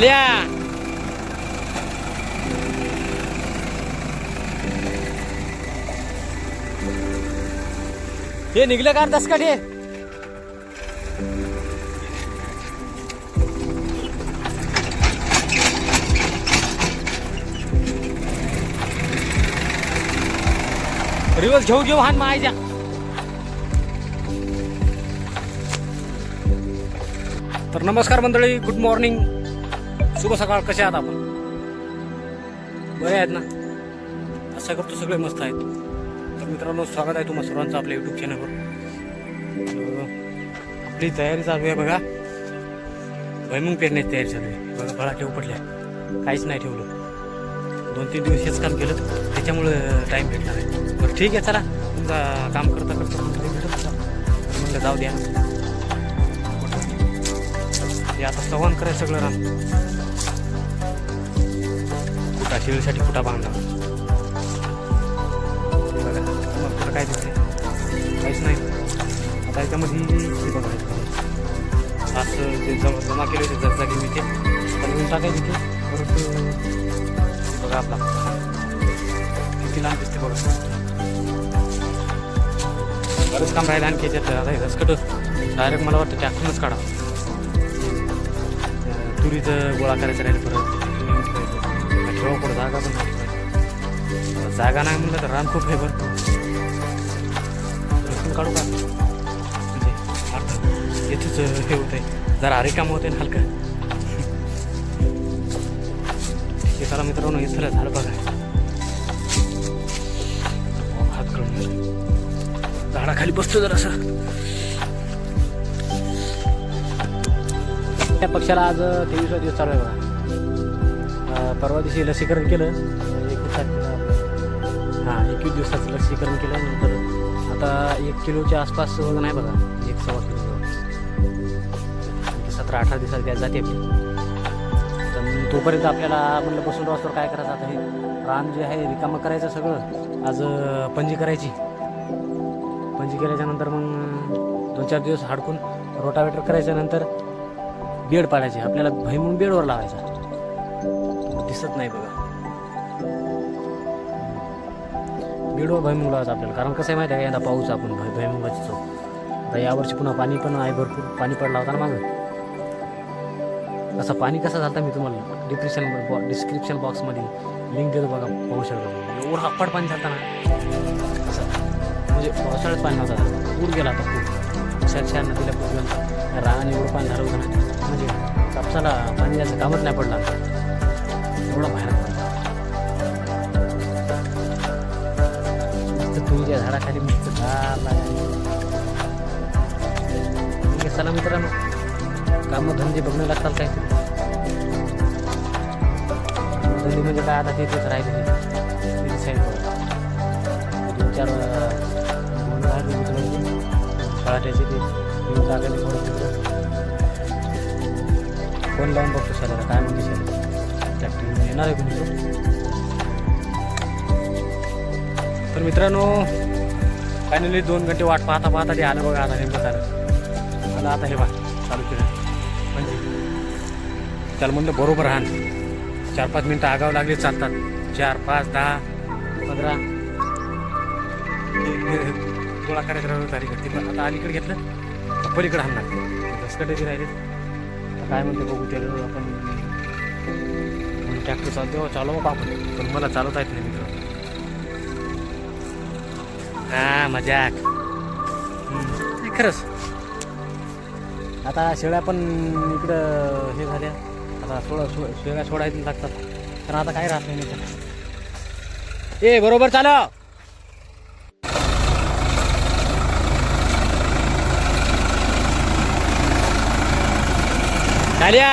झाल्या हे निघलं का दस हे? रिवर्स घेऊ घेऊ हान मायच्या तर नमस्कार मंडळी गुड मॉर्निंग. शुभ सकाळ कसे आहात आपण? बरे आहेत ना? असं करतो सगळे मस्त आहेत. तर मित्रांनो स्वागत आहे तुम्हाला सर्वांचं आपल्या युट्यूब चॅनलवर आपली तयारी चालू आहे बघा. भैमुंग पेरण्याची तयारी चालू आहे. बघा फळा ठेव पडल्या काहीच नाही ठेवलं. दोन तीन दिवस हेच काम केलं. त्याच्यामुळं टाईम भेटणार आहे. बरं ठीक आहे चला. तुमचा काम करता करता म्हणलं जाऊ द्या. हे आता सवन करायचं सगळं रान. कुठा शेळीसाठी कुठा बांधला बघा. कुठं काय दिसते काहीच नाही. आता याच्यामध्ये बघा. असं जे जमा जमा केले होते जागी मी ते बनवून टाकायचे ते परत बघा आपला. किती लांब दिसते बघा. बरंच काम राहिलं आणखी याच्यात. आता रसकटच डायरेक्ट मला वाटतं ट्रॅक्टरच काढा. तुरीचं गोळा करायचं राहिलं परत ठेवा पुढं जागा पण नाही जागा नाही म्हणलं तर रान खूप आहे बरं काढू का म्हणजे येथेच हे होत आहे जरा रिकाम होते ना हलकं ठीक आहे चला मित्रांनो हे झालं झाड बघा हात झाडाखाली बसतो जरासा त्या पक्षाला आज तेवीसवा दिवस चालू आहे बघा. परवा दिवशी लसीकरण केलं. एकवीस हां एकवीस दिवसाचं लसीकरण केलं. नंतर आता एक किलोच्या आसपास वजन आहे बघा. एक सव्वा किलो सतरा अठरा दिवसात गॅस जाते. आपली तर तोपर्यंत आपल्याला म्हणलं बसून रस्त्यावर काय करायचं आता हे? रान जे आहे रिकामं करायचं सगळं. आज पंजी करायची. पंजी केल्याच्यानंतर मग दोन चार दिवस हाडकून रोटावेटर करायच्यानंतर बेड पाडायचे. आपल्याला भय म्हणून बेडवर लावायचा. दिसत नाही बघा. बेडवर भयमुंग लावायचा आपल्याला. कारण कसं आहे माहिती आहे यंदा पाऊस आपण भय भैमुंगाची चव आता यावर्षी पुन्हा पाणी पण आहे भरपूर. पाणी पडला होता ना मागं. असं पाणी कसं झालं मी तुम्हाला डिप्रेशन डिस्क्रिप्शन बॉक्समध्ये लिंक देतो बघा पाहू शकता एवढं अप्पड पाणी झालं ना. असं. म्हणजे पावसाळ्यात पाणी नव्हता. पूर गेला आता पूर. अक्षरशः नदीला पूर गेला रान एवढं पाणी झालं म्हणजे कापसाला पाणी द्यायचं कामच नाही पडला एवढा बाहेर पाणी मस्त तुळीच्या झाडाखाली मस्त गार लागायला. म्हणजे चला मित्रांनो कामं धंदे बघणं लागतात काहीतरी धंदे म्हणजे काय आता तिथेच राहिले तिथे साईड दोन चार पळाट्याचे ते जागा थोडं फोन लावून बघतो सर काय म्हणते सर? ट्रॅक्टर येणार आहे तुमचं तर मित्रांनो फायनली दोन घंटे वाट पाहता पाहता ते आलं बघा आता नेमकं चालत आलं आता हे बा चालू केलं. म्हणजे त्याला म्हणलं बरोबर हान चार पाच मिनटं आगावं लागले चालतात. चार पाच दहा पंधरा. गोळा करायचं झाली तारीख पण आता अलीकडे घेतलं पलीकडे हाणणार. दसकडे बी राहिले काय म्हणते बघू त्याला आपण ट्रॅक्टर चालतो चालव आपण? पण मला चालवता येत नाही मित्र हा मजाक. खरंच. आता शेळ्या पण इकडं हे झाल्या. आता सोडा सो शेळ्या सोडायला लागतात. तर आता काय राहत नाही ए बरोबर चालव. झाल्या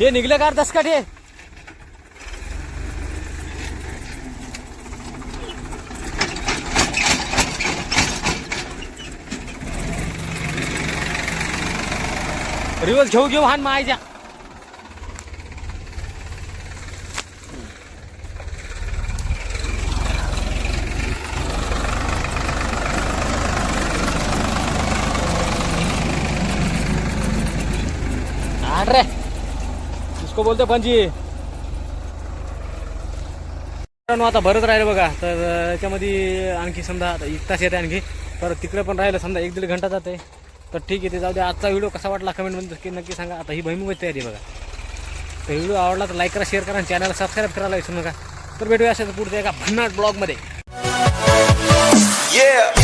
हे निघलं का दस काठे रिवर्स घेऊ घेऊ हान मायच्या हाट रे. इसको बोलते पंजी मित्रांनो आता भरत राहिलं बघा. तर याच्यामध्ये आणखी समजा आता एक तास येते आणखी. तर तिकडे पण राहिलं समजा एक दीड घंटा जाते तर ठीक आहे ते जाऊ दे आजचा व्हिडिओ कसा वाटला कमेंटमध्ये नक्की नक्की सांगा. आता ही भैमुगाची तयारी बघा. तर व्हिडिओ आवडला तर लाईक करा शेअर करा आणि चॅनलला सबस्क्राईब करायला विसरू नका. तर भेटूया अशाच पुढच्या एका भन्नाट ब्लॉगमध्ये Yeah.